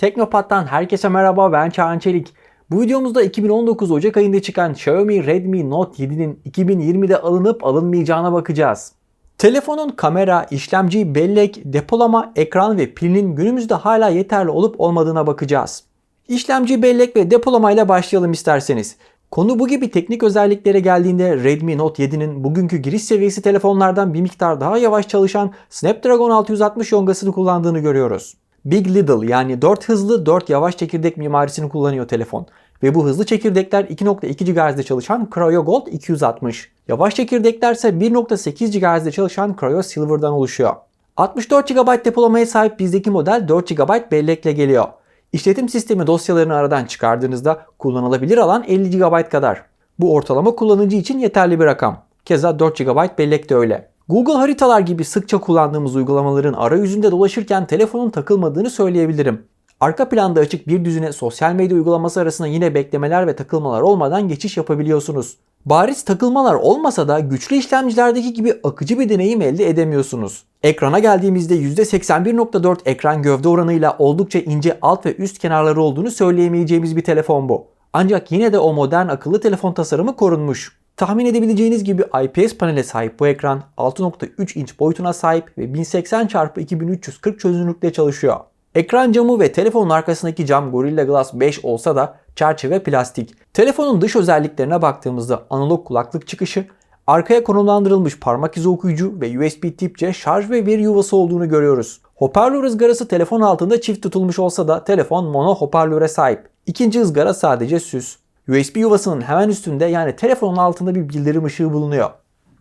Teknopat'tan herkese merhaba ben Çağan Çelik. Bu videomuzda 2019 Ocak ayında çıkan Xiaomi Redmi Note 7'nin 2020'de alınıp alınmayacağına bakacağız. Telefonun kamera, işlemci, bellek, depolama, ekran ve pilinin günümüzde hala yeterli olup olmadığına bakacağız. İşlemci, bellek ve depolamayla başlayalım isterseniz. Konu bu gibi teknik özelliklere geldiğinde Redmi Note 7'nin bugünkü giriş seviyesi telefonlardan bir miktar daha yavaş çalışan Snapdragon 660 yongasını kullandığını görüyoruz. Big Little yani 4 hızlı 4 yavaş çekirdek mimarisini kullanıyor telefon. Ve bu hızlı çekirdekler 2.2 GHz'de çalışan Cryo Gold 260. Yavaş çekirdekler ise 1.8 GHz'de çalışan Cryo Silver'dan oluşuyor. 64 GB depolamaya sahip bizdeki model 4 GB bellekle geliyor. İşletim sistemi dosyalarını aradan çıkardığınızda kullanılabilir alan 50 GB kadar. Bu ortalama kullanıcı için yeterli bir rakam. Keza 4 GB bellek de öyle. Google haritalar gibi sıkça kullandığımız uygulamaların arayüzünde dolaşırken telefonun takılmadığını söyleyebilirim. Arka planda açık bir düzine sosyal medya uygulaması arasında yine beklemeler ve takılmalar olmadan geçiş yapabiliyorsunuz. Bariz takılmalar olmasa da güçlü işlemcilerdeki gibi akıcı bir deneyim elde edemiyorsunuz. Ekrana geldiğimizde %81.4 ekran gövde oranıyla oldukça ince alt ve üst kenarları olduğunu söyleyemeyeceğimiz bir telefon bu. Ancak yine de o modern akıllı telefon tasarımı korunmuş. Tahmin edebileceğiniz gibi IPS panele sahip bu ekran 6.3 inç boyutuna sahip ve 1080x2340 çözünürlükte çalışıyor. Ekran camı ve telefonun arkasındaki cam Gorilla Glass 5 olsa da çerçeve plastik. Telefonun dış özelliklerine baktığımızda analog kulaklık çıkışı, arkaya konumlandırılmış parmak izi okuyucu ve USB Tip-C şarj ve veri yuvası olduğunu görüyoruz. Hoparlör ızgarası telefon altında çift tutulmuş olsa da telefon mono hoparlöre sahip. İkinci ızgara sadece süs. USB yuvasının hemen üstünde yani telefonun altında bir bildirim ışığı bulunuyor.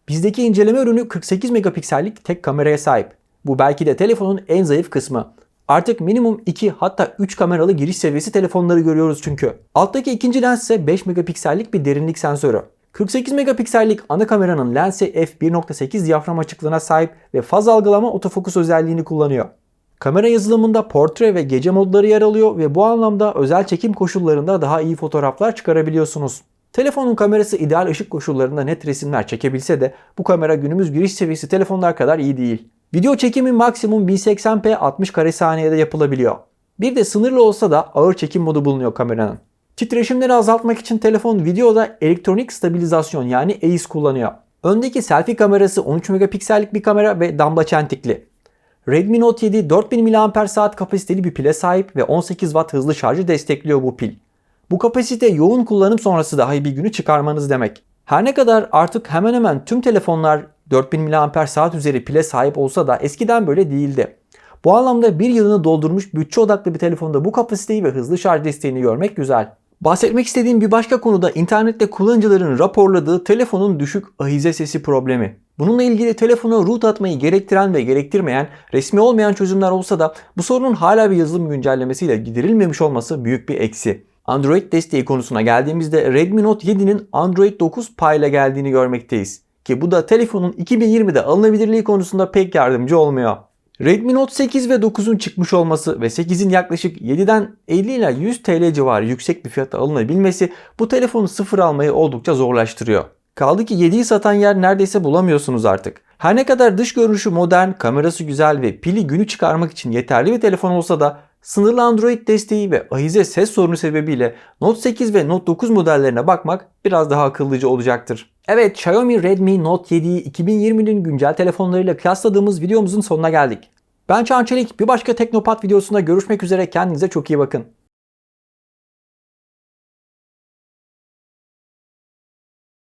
Bizdeki inceleme ürünü 48 megapiksellik tek kameraya sahip. Bu belki de telefonun en zayıf kısmı. Artık minimum 2 hatta 3 kameralı giriş seviyesi telefonları görüyoruz çünkü. Alttaki ikinci lens ise 5 megapiksellik bir derinlik sensörü. 48 megapiksellik ana kameranın lensi f1.8 diyafram açıklığına sahip ve faz algılama otofokus özelliğini kullanıyor. Kamera yazılımında portre ve gece modları yer alıyor ve bu anlamda özel çekim koşullarında daha iyi fotoğraflar çıkarabiliyorsunuz. Telefonun kamerası ideal ışık koşullarında net resimler çekebilse de bu kamera günümüz giriş seviyesi telefonlar kadar iyi değil. Video çekimi maksimum 1080p 60 kare saniyede yapılabiliyor. Bir de sınırlı olsa da ağır çekim modu bulunuyor kameranın. Titreşimleri azaltmak için telefon videoda elektronik stabilizasyon yani EIS kullanıyor. Öndeki selfie kamerası 13 megapiksellik bir kamera ve damla çentikli. Redmi Note 7 4000 mAh kapasiteli bir pile sahip ve 18 Watt hızlı şarjı destekliyor bu pil. Bu kapasite yoğun kullanım sonrası dahi bir günü çıkarmanız demek. Her ne kadar artık hemen hemen tüm telefonlar 4000 mAh üzeri pile sahip olsa da eskiden böyle değildi. Bu anlamda bir yılını doldurmuş bütçe odaklı bir telefonda bu kapasiteyi ve hızlı şarj desteğini görmek güzel. Bahsetmek istediğim bir başka konuda internette kullanıcıların raporladığı telefonun düşük ahize sesi problemi. Bununla ilgili telefona root atmayı gerektiren ve gerektirmeyen resmi olmayan çözümler olsa da bu sorunun hala bir yazılım güncellemesiyle giderilmemiş olması büyük bir eksi. Android desteği konusuna geldiğimizde Redmi Note 7'nin Android 9 Pie ile geldiğini görmekteyiz. Ki bu da telefonun 2020'de alınabilirliği konusunda pek yardımcı olmuyor. Redmi Note 8 ve 9'un çıkmış olması ve 8'in yaklaşık 7'den 50 ila 100 TL civarı yüksek bir fiyata alınabilmesi bu telefonu sıfır almayı oldukça zorlaştırıyor. Kaldı ki 7'yi satan yer neredeyse bulamıyorsunuz artık. Her ne kadar dış görünüşü modern, kamerası güzel ve pili günü çıkarmak için yeterli bir telefon olsa da sınırlı Android desteği ve ahize ses sorunu sebebiyle Note 8 ve Note 9 modellerine bakmak biraz daha akıllıcı olacaktır. Evet Xiaomi Redmi Note 7'yi 2020'nin güncel telefonlarıyla kıyasladığımız videomuzun sonuna geldik. Ben Çağan Çelik. Bir başka Teknopat videosunda görüşmek üzere. Kendinize çok iyi bakın.